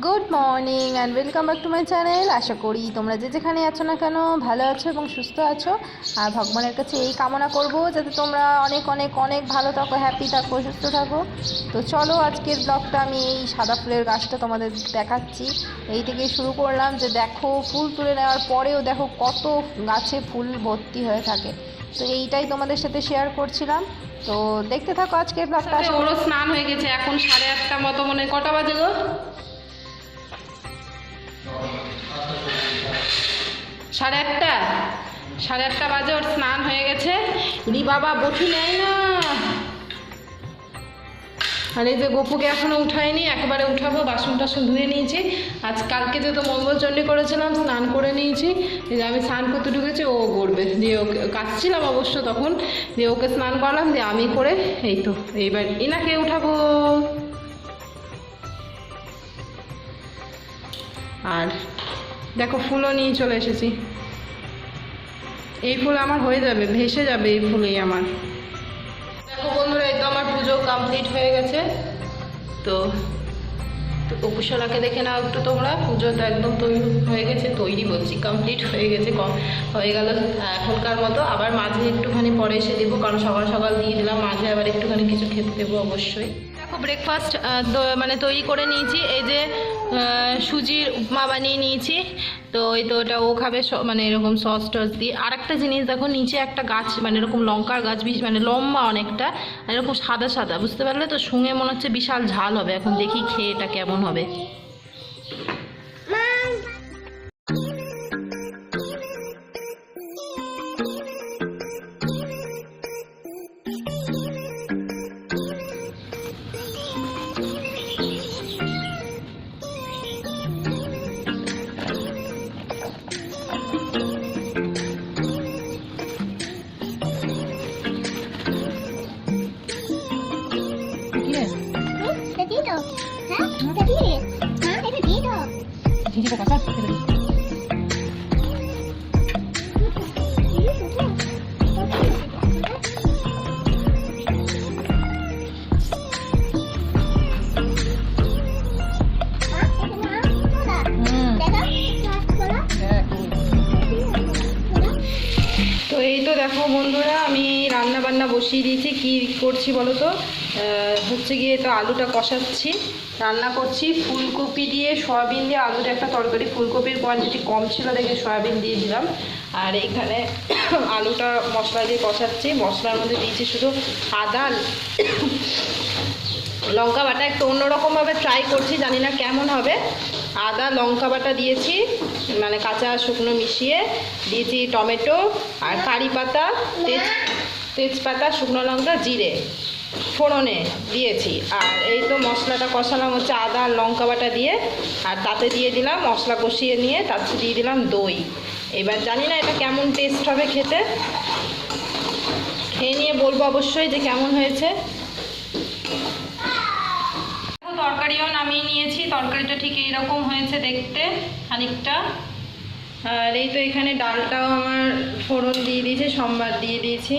Good morning and welcome back to my channel আশা করি তোমরা যে যেখানে আছো না কেন ভালো আছো এবং সুস্থ আছো। আর ভগবানের কাছে এই কামনা করব যাতে তোমরা অনেক অনেক অনেক ভালো থাকো হ্যাপি থাকো, সুস্থ থাকো। তো চলো আজকের ব্লগটা আমি এই সাদা ফুলের গাছটা তোমাদের দেখাচ্ছি। এই থেকে শুরু করলাম যে দেখো ফুল তুলে নেওয়ার পরেও দেখো কত গাছে ফুল ভর্তি হয়ে থাকে। তো এইটাই তোমাদের সাথে শেয়ার করছিলাম। তো দেখতে থাকো আজকের ব্লগটা ওরও স্নান হয়ে গেছে, এখন সাড়ে আটটা মতো, মনে কটা বাজে গো? সাড়ে আটটা। সাড়ে আটটা বাজে, ওর স্নান হয়ে গেছে। রি বাবা বটি নেয় না। আর এই যে গপুকে এখনও উঠায়নি, একেবারে উঠাবো, বাসন টাসন ধুয়ে নিয়েছি। আজ কালকে যে যেহেতু মঙ্গলচণ্ডী করেছিলাম, স্নান করে নিয়েছি। যে আমি স্নান করতে ঢুকেছি, ও করবে। দিয়ে ওকে কাচ্ছিলাম অবশ্য তখন। দিয়ে ওকে স্নান করালাম, দিয়ে আমি করে, এই তো, এইবার এনাকে উঠাবো। আর দেখো, ফুলও নিয়ে চলে এসেছি। এই ফুল আমার হয়ে যাবে, ভেসে যাবে এই ফুলেই আমার। দেখো বন্ধুরা, এই তো আমার পুজো কমপ্লিট হয়ে গেছে। তো উপসনাকে দেখে নাও একটু তোমরা। পুজো তো একদম তৈরি হয়ে গেছে, তৈরি বলছি কমপ্লিট হয়ে গেছে হয়ে গেল এখনকার মতো। আবার মাঝে একটুখানি পরে এসে দেবো, কারণ সকাল সকাল দিয়ে দিলাম, মাঝে আবার একটুখানি কিছু খেতে দেবো অবশ্যই। দেখো ব্রেকফাস্ট মানে তৈরি করে নিয়েছি। এই যে সুজির উপমা বানিয়ে নিয়েছি। তো ওই তো ওটা ও খাবে মানে এরকম সস টস দিয়ে। আর একটা জিনিস দেখো, নিচে একটা গাছ মানে এরকম লঙ্কার গাছ মানে লম্বা অনেকটা এরকম সাদা সাদা, বুঝতে পারলে? তো শুঙে মনে হচ্ছে বিশাল ঝাল হবে। এখন দেখি খেয়ে এটা কেমন হবে। তো এই তো দেখো বন্ধুরা আমি রান্না বান্না বসিয়ে দিয়েছি। কি করছি বলো তো? হচ্ছে গিয়ে তো আলুটা কষাচ্ছি, রান্না করছি, ফুলকপি দিয়ে সয়াবিন দিয়ে আলুর একটা তরকারি, ফুলকপির কোয়ান্টিটি কম ছিল দেখে সয়াবিন দিয়ে দিলাম। আর এখানে আলুটা মশলা দিয়ে কষাচ্ছি, মশলার মধ্যে দিয়েছি শুধু আদা লঙ্কা বাটা, একটু অন্যরকমভাবে ট্রাই করছি, জানি না কেমন হবে। আদা, লঙ্কা বাটা দিয়েছি মানে কাঁচা শুকনো মিশিয়ে দিয়েছি টমেটো আর কারি পাতা, তেজ তেজপাতা, শুকনো লঙ্কা, জিরে। ফোড়নে দিয়েছি। আর এই তো মশলাটা কষালাম হচ্ছে আদা, লঙ্কা বাটা দিয়ে। আর তাতে দিয়ে দিলাম মশলা কষিয়ে নিয়ে তাতে দিয়ে দিলাম দই। এবার জানি না এটা কেমন টেস্ট হবে খেতে। খেয়ে নিয়ে বলব অবশ্যই যে কেমন হয়েছে। তরকারিও নামিয়ে নিয়েছি। তরকারিটা ঠিক এইরকম হয়েছে দেখতে, খানিকটা। আর এই তো এখানে ডালটাও আমার ফোড়ন দিয়ে দিয়েছি, সোমবার দিয়ে দিয়েছি।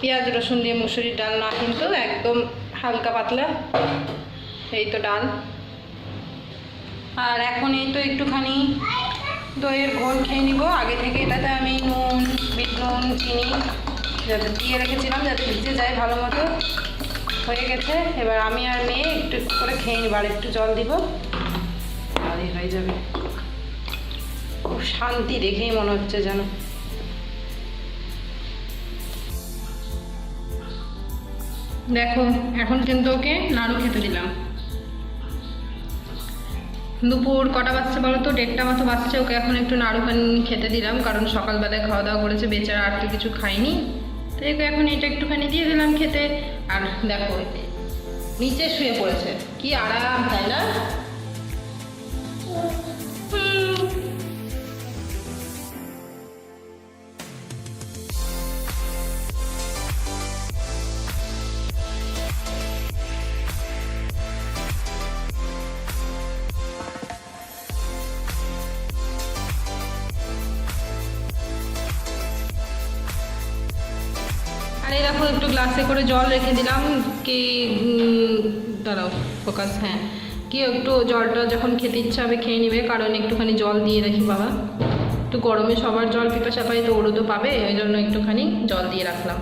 পেঁয়াজ, রসুন দিয়ে মুসুরির ডাল না, কিন্তু একদম হালকা পাতলা। এই তো ডাল। আর এখন এই তো একটুখানি দইয়ের ঘোল খেয়ে নিব। আগে থেকে এটাতে আমি নুন, বিট নুন, চিনি যাতে দিয়ে রেখেছিলাম, যাতে ভিজে যায় ভালো মতো হয়ে গেছে। এবার আমি আর মেয়ে একটু করে খেয়ে নিব, আর একটু জল দিব। তাহলেই হয়ে যাবে। খুব শান্তি দেখেই মনে হচ্ছে যেন। দেখো, এখন কিন্তু ওকে নাড়ু খেতে দিলাম। দুপুর কটা বাচ্চা বলো তো? ডেটটা মতো বাচ্চা ওকে এখন একটু নাড়ু পানি খেতে দিলাম, কারণ সকালবেলায় খাওয়া দাওয়া করেছে, বেচারা আর তো কিছু খায়নি। তো একে এখন এটা একটুখানি দিয়ে দিলাম খেতে। আর দেখো, নিচে শুয়ে পড়েছে। কি আরাম, তাই না? একটু গ্লাসে করে জল রেখে দিলাম, কি দাঁড়াও ফোকাস হ্যাঁ। কি একটু জলটা যখন খেতে ইচ্ছা হবে খেয়ে নেবে, কারণ একটুখানি জল দিয়ে রাখি বাবা। একটু গরমে সবার জল পিপাসা পাই তো ওরও তো পাবে, ওই জন্য একটুখানি জল দিয়ে রাখলাম।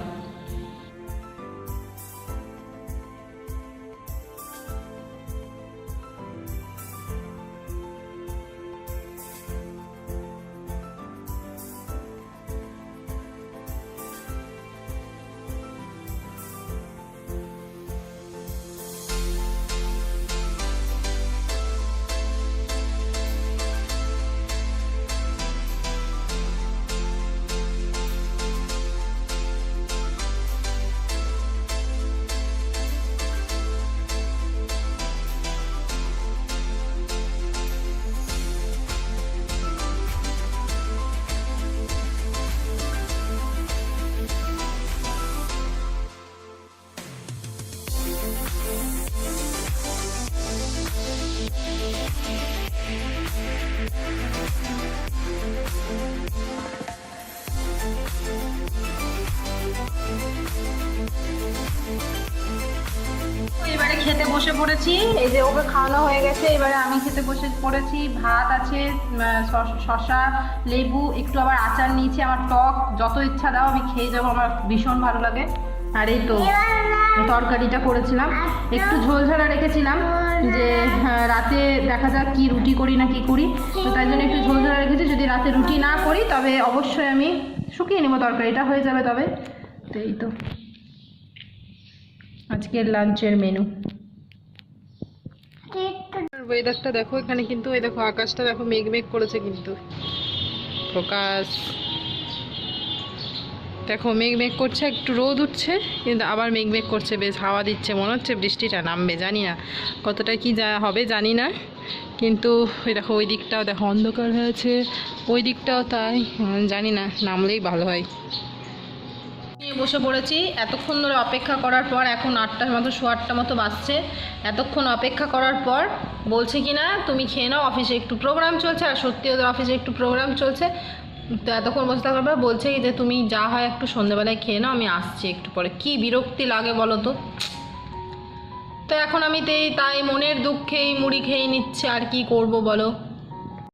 খেতে বসে পড়েছি। এই যে ওকে খাওয়ানো হয়ে গেছে এবারে আমি খেতে বসে পড়েছি। ভাত আছে শসা লেবু একটু আবার আচার নিয়েছি আমার টক। যত ইচ্ছা দাও আমি খেয়ে যাব আমার ভীষণ ভালো লাগে। আর এই তো তরকারিটা করেছিলাম। একটু ঝোল ঝালা রেখেছিলাম যে হ্যাঁ, রাতে দেখা যাক কি রুটি করি না কি করি। তো তাই জন্য একটু ঝোল ঝালা রেখেছি। যদি রাতে রুটি না করি তবে অবশ্যই আমি শুকিয়ে নেব তরকারিটা হয়ে যাবে তবে। তো এই তো আজকের লাঞ্চের মেনু। ওয়েদারটা দেখো, এখানে কিন্তু এই দেখো আকাশটা দেখো মেঘ মেঘ করেছে কিন্তু। প্রকাশ। দেখো মেঘ মেঘ করছে, একটু রোদ উঠছে, কিন্তু আবার মেঘ মেঘ করছে, বেশ হাওয়া দিচ্ছে, মনে হচ্ছে বৃষ্টিটা নামবে, জানি না কতটা কি যা হবে, জানি না। কিন্তু ওই দেখো, ওই দিকটাও দেখো অন্ধকার হয়েছে, ওই দিকটাও তাই জানি না, নামলেই ভালো হয়। নিয়ে বসে পড়েছি। এতক্ষণ ধরে অপেক্ষা করার পর এখন আটটার মতো শো আটটা মতো বাজছে। এতক্ষণ অপেক্ষা করার পর বলছে কি না, তুমি খেয়ে নাও, অফিসে একটু প্রোগ্রাম চলছে। আর সত্যি ওদের অফিসে একটু প্রোগ্রাম চলছে। তো এতক্ষণ বসে থাকার পর বলছে যে, তুমি যা হয় একটু সন্ধ্যেবেলায় খেয়ে নাও, আমি আসছি একটু পরে। কি বিরক্তি লাগে বলো তো। তো এখন আমি তাই মনের দুঃখেই মুড়ি খেয়ে নিচ্ছে, আর কি করব বলো?